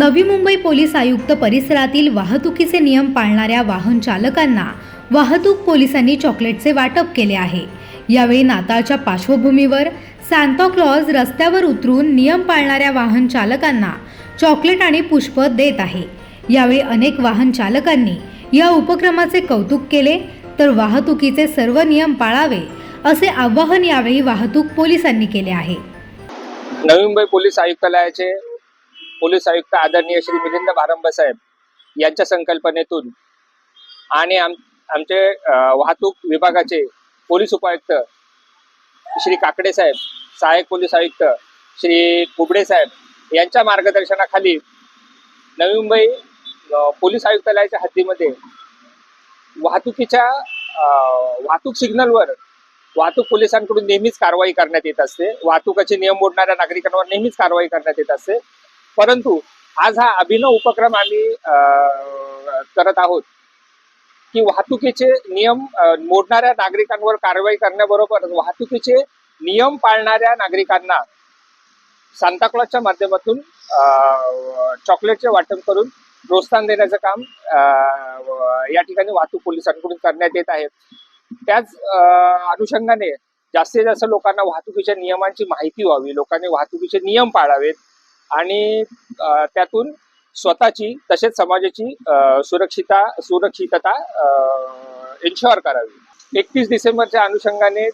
Navi Mumbai police आयुक्त परिसरातील वाहतुकीचे नियम पाळणाऱ्या वाहन चालकांना वाहतूक पोलिसांनी चॉकलेटचे वाटप केले आहे. यावेळी नाताळच्या पार्श्वभूमीवर सांताक्लॉज रस्त्यावर उतरून नियम पाळणाऱ्या वाहन चालकांना चॉकलेट आणि पुष्प देत आहे. यावेळी अनेक वाहन चालकांनी या उपक्रमाचे कौतुक केले तर वाहतुकीचे सर्व नियम पाळावे असे आवाहन यावेळी वाहतूक पोलिसांनी केले आहे. नवी मुंबई पोलीस आयुक्तालयाचे पोलीस आयुक्त आदरणीय श्री मिलिंद भारंब साहेब यांच्या संकल्पनेतून आणि आम आमचे वाहतूक विभागाचे पोलीस उपायुक्त श्री काकडे साहेब सहाय्यक पोलीस आयुक्त श्री कुबडे साहेब यांच्या मार्गदर्शनाखाली नवी मुंबई पोलीस आयुक्तालयाच्या हद्दीमध्ये वाहतुकीच्या वाहतूक सिग्नलवर वाहतूक पोलिसांकडून नेहमीच कारवाई करण्यात येत असते. वाहतुकाचे नियम मोडणाऱ्या नागरिकांवर नेहमीच कारवाई करण्यात येत असते. परंतु आज हा अभिनव उपक्रम आम्ही करत आहोत की वाहतुकीचे नियम मोडणाऱ्या नागरिकांवर कारवाई करण्याबरोबर वाहतुकीचे नियम पाळणाऱ्या नागरिकांना सांताक्लॉजच्या माध्यमातून चॉकलेटचे वाटप करून प्रोत्साहन देण्याचं काम या ठिकाणी वाहतूक पोलिसांकडून करण्यात येत आहे. त्याच अनुषंगाने जास्तीत जास्त लोकांना वाहतुकीच्या नियमांची माहिती व्हावी लोकांनी वाहतुकीचे नियम पाळावेत. आणि त्यातून स्वतःची तसेच समाजाची सुरक्षिता सुरक्षितता इन्शुअर करावी. एकतीस डिसेंबरच्या अनुषंगाने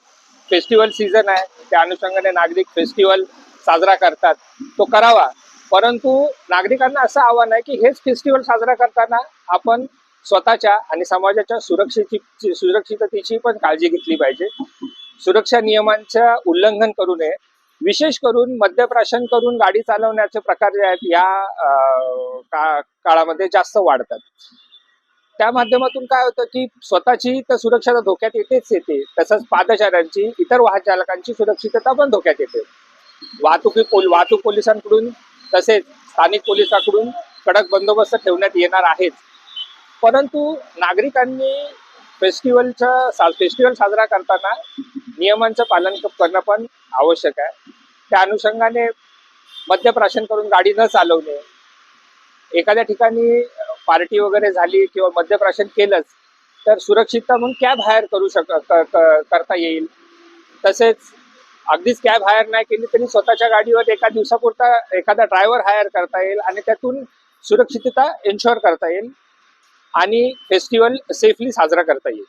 फेस्टिवल सीझन आहे. त्या अनुषंगाने नागरिक फेस्टिवल साजरा करतात. तो करावा. परंतु नागरिकांना असं आव्हान आहे की हेच फेस्टिवल साजरा करताना आपण स्वतःच्या आणि समाजाच्या सुरक्षेची सुरक्षिततेची पण काळजी घेतली पाहिजे. सुरक्षा नियमांचं उल्लंघन करू नये. विशेष करून मद्यप्राशन करून गाडी चालवण्याचे प्रकार जे आहेत या का- काळामध्ये जास्त वाढतात. त्या माध्यमातून काय होतं की स्वतःची तर सुरक्षा धोक्यात येतेच येते. तसंच पादचाऱ्यांची इतर वाहन चालकांची सुरक्षितता पण धोक्यात येते. वाहतुकी पोल वाहतूक पोलिसांकडून तसेच स्थानिक पोलिसांकडून कडक बंदोबस्त ठेवण्यात येणार आहेच परंतु नागरिकांनी फेस्टिवलचं सा फेस्टिवल साजरा करताना नियमांचं पालन करणं पण आवश्यक आहे. त्या अनुषंगाने मद्यप्राशन करून गाडी न चालवणे एखाद्या ठिकाणी पार्टी वगैरे झाली किंवा मद्यप्राशन केलंच तर सुरक्षितता म्हणून कॅब हायर करू शक करता येईल. तसेच अगदीच कॅब हायर नाही केली तरी स्वतःच्या गाडीवर एका दिवसापुरता एखादा ड्रायव्हर हायर करता येईल आणि त्यातून सुरक्षितता इन्शुअर करता येईल. आणि फेस्टिवल सेफली साजरा करता येईल.